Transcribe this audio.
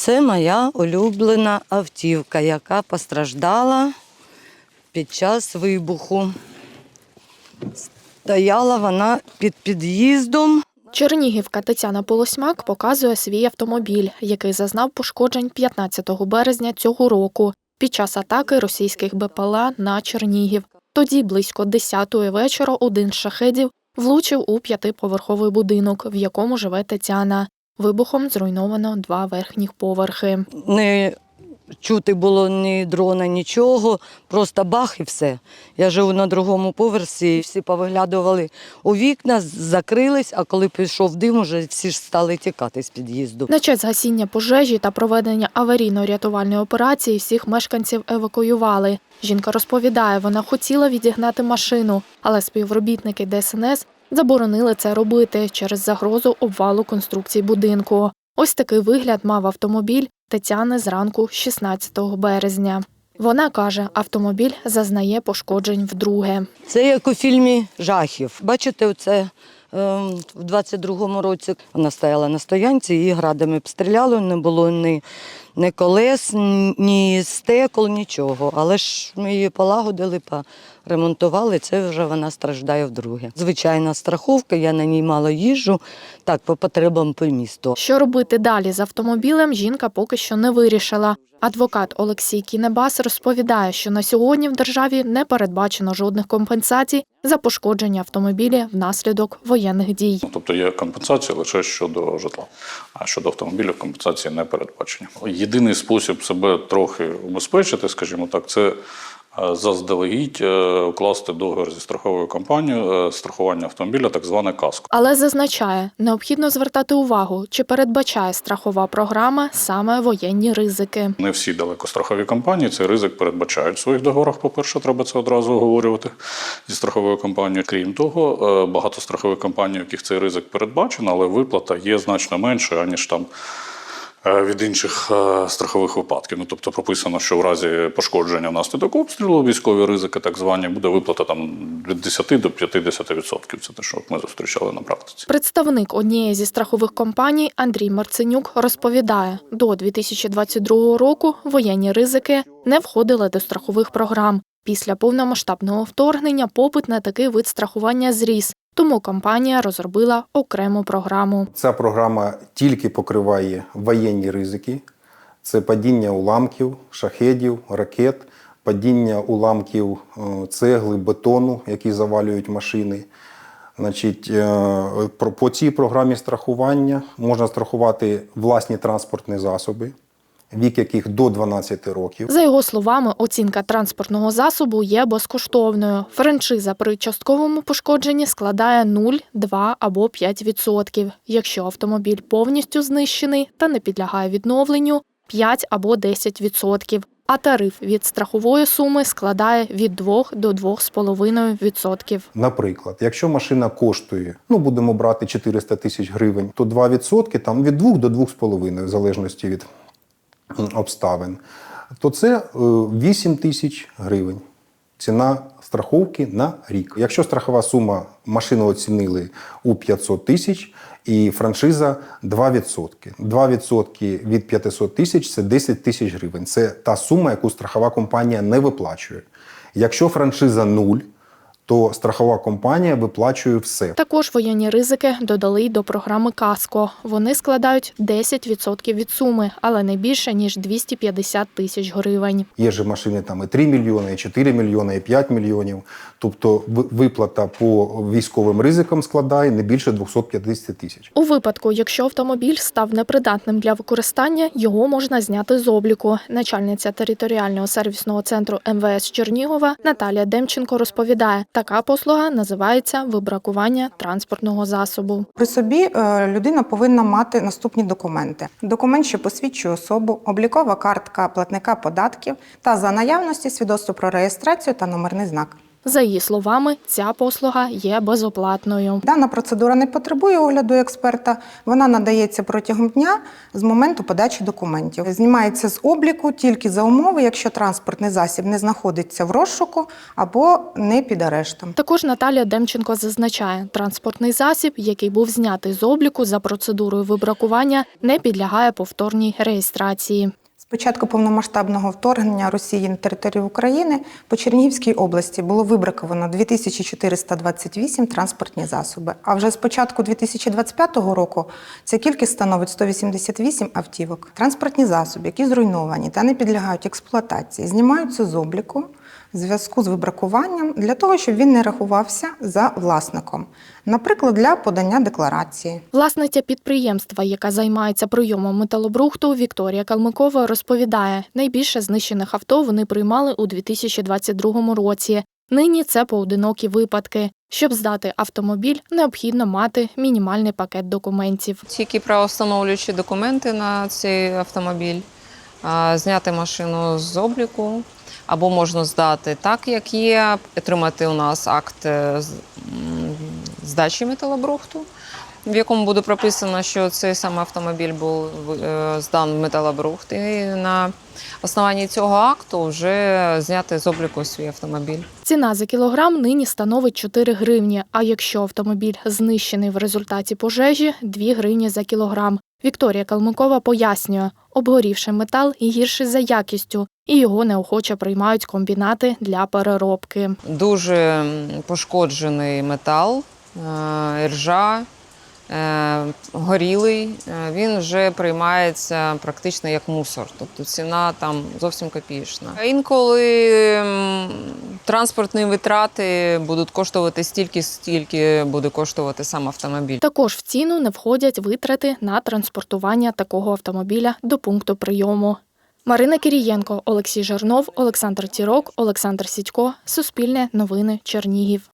Це моя улюблена автівка, яка постраждала під час вибуху. Стояла вона під під'їздом. Чернігівка Тетяна Полосьмак показує свій автомобіль, який зазнав пошкоджень 15 березня цього року під час атаки російських БПЛА на Чернігів. Тоді близько 10-ї вечора один з шахедів влучив у п'ятиповерховий будинок, в якому живе Тетяна. Вибухом зруйновано два верхніх поверхи. Не чути було ні дрона, нічого, просто бах і все. Я живу на другому поверсі, всі повиглядували у вікна, закрились, а коли пішов дим, уже всі ж стали тікати з під'їзду. На час гасіння пожежі та проведення аварійно-рятувальної операції всіх мешканців евакуювали. Жінка розповідає, вона хотіла відігнати машину, але співробітники ДСНС заборонили це робити через загрозу обвалу конструкцій будинку. Ось такий вигляд мав автомобіль Тетяни зранку 16 березня. Вона каже, автомобіль зазнає пошкоджень вдруге. Це як у фільмі жахів. Бачите, оце ем, в 22-му році вона стояла на стоянці, її градами обстріляли, не було ні, ні колес, ні стекол, нічого. Але ж ми її полагодили, поремонтували, це вже вона страждає вдруге. Звичайна страховка, я на ній мало їжджу, так, по потребам по місту. Що робити далі з автомобілем, жінка поки що не вирішила. Адвокат Олексій Кінебас розповідає, що на сьогодні в державі не передбачено жодних компенсацій за пошкодження автомобіля внаслідок воєнних дій. Ну, Тобто є компенсація лише щодо житла, а щодо автомобілів компенсації не передбачені. Єдиний спосіб себе трохи убезпечити, скажімо так, це заздалегідь е, укласти договір зі страховою компанією е, страхування автомобіля, так зване каско. Але зазначає, необхідно звертати увагу, чи передбачає страхова програма саме воєнні ризики. Не всі далекострахові компанії цей ризик передбачають в своїх договорах. По-перше, треба це одразу оговорювати зі страховою компанією. Крім того, е, багато страхових компаній, у яких цей ризик передбачено, але виплата є значно меншою, аніж там. Е, Від інших е, страхових випадків. Ну, тобто прописано, що в разі пошкодження внаслідок обстрілу, військові ризики, так звані, буде виплата там від 10 до 50%. Це те, що ми зустрічали на практиці. Представник однієї зі страхових компаній Андрій Марценюк розповідає, до 2022 року воєнні ризики не входили до страхових програм. Після повномасштабного вторгнення попит на такий вид страхування зріс, тому компанія розробила окрему програму. Ця програма тільки покриває воєнні ризики: це падіння уламків, шахедів, ракет, падіння уламків е, цегли, бетону, які завалюють машини. Значить, е, по цій програмі страхування можна страхувати власні транспортні засоби, вік яких до 12 років. За його словами, оцінка транспортного засобу є безкоштовною. Франшиза при частковому пошкодженні складає 0, 2 або 5 відсотків. Якщо автомобіль повністю знищений та не підлягає відновленню 5 або 10 відсотків. А тариф від страхової суми складає від 2 до 2,5 відсотків. Наприклад, якщо машина коштує, ну будемо брати 400 тисяч гривень, то 2% там від 2 до 2,5, в залежності від обставин, то це е, 8 тисяч гривень. Ціна страховки на рік. Якщо страхова сума машину оцінили у 500 тисяч і франшиза 2%. 2% від 500 тисяч це 10 тисяч гривень. Це та сума, яку страхова компанія не виплачує. Якщо франшиза 0, то страхова компанія виплачує все. Також воєнні ризики додали й до програми Каско. Вони складають 10% від суми, але не більше ніж 250 тисяч гривень. Є ж машини там і 3 мільйони, і 4 мільйони, і 5 мільйонів. Тобто виплата по військовим ризикам складає не більше 250 тисяч. У випадку, якщо автомобіль став непридатним для використання, його можна зняти з обліку. Начальниця територіального сервісного центру МВС Чернігова Наталія Демченко розповідає, така послуга називається вибракування транспортного засобу. При собі е, людина повинна мати наступні документи: документ, що посвідчує особу, облікова картка платника податків та за наявності свідоцтво про реєстрацію та номерний знак. За її словами, ця послуга є безоплатною. Дана процедура не потребує огляду експерта. Вона надається протягом дня з моменту подачі документів. Знімається з обліку тільки за умови, якщо транспортний засіб не знаходиться в розшуку або не під арештом. Також Наталія Демченко зазначає, транспортний засіб, який був знятий з обліку за процедурою вибракування, не підлягає повторній реєстрації. Початку повномасштабного вторгнення Росії на територію України по Чернігівській області було вибраковано 2428 транспортні засоби. А вже з початку 2025 року ця кількість становить 188 автівок. Транспортні засоби, які зруйновані та не підлягають експлуатації, знімаються з обліку в зв'язку з вибракуванням для того, щоб він не рахувався за власником, наприклад, для подання декларації. Власниця підприємства, яка займається прийомом металобрухту, Вікторія Калмикова розповідає, найбільше знищених авто вони приймали у 2022 році. Нині це поодинокі випадки. Щоб здати автомобіль, необхідно мати мінімальний пакет документів. Тільки правоустановлюючі документи на цей автомобіль, зняти машину з обліку, або можна здати так, як є, отримати у нас акт е, здачі металобрухту, в якому буде прописано, що цей саме автомобіль був е, здан металобрухт. І на основанні цього акту вже зняти з обліку свій автомобіль. Ціна за кілограм нині становить 4 гривні, а якщо автомобіль знищений в результаті пожежі 2 гривні за кілограм. Вікторія Калмикова пояснює, обгорівши метал гірший за якістю, і його неохоче приймають комбінати для переробки. Дуже пошкоджений метал, ржа. е, горілий. Е, Він вже приймається практично як мусор, тобто ціна там зовсім копієчна. Інколи транспортні витрати будуть коштувати стільки, стільки буде коштувати сам автомобіль. Також в ціну не входять витрати на транспортування такого автомобіля до пункту прийому. Марина Кирієнко, Олексій Жарнов, Олександр Тірок, Олександр Сідько. Суспільне новини Чернігів.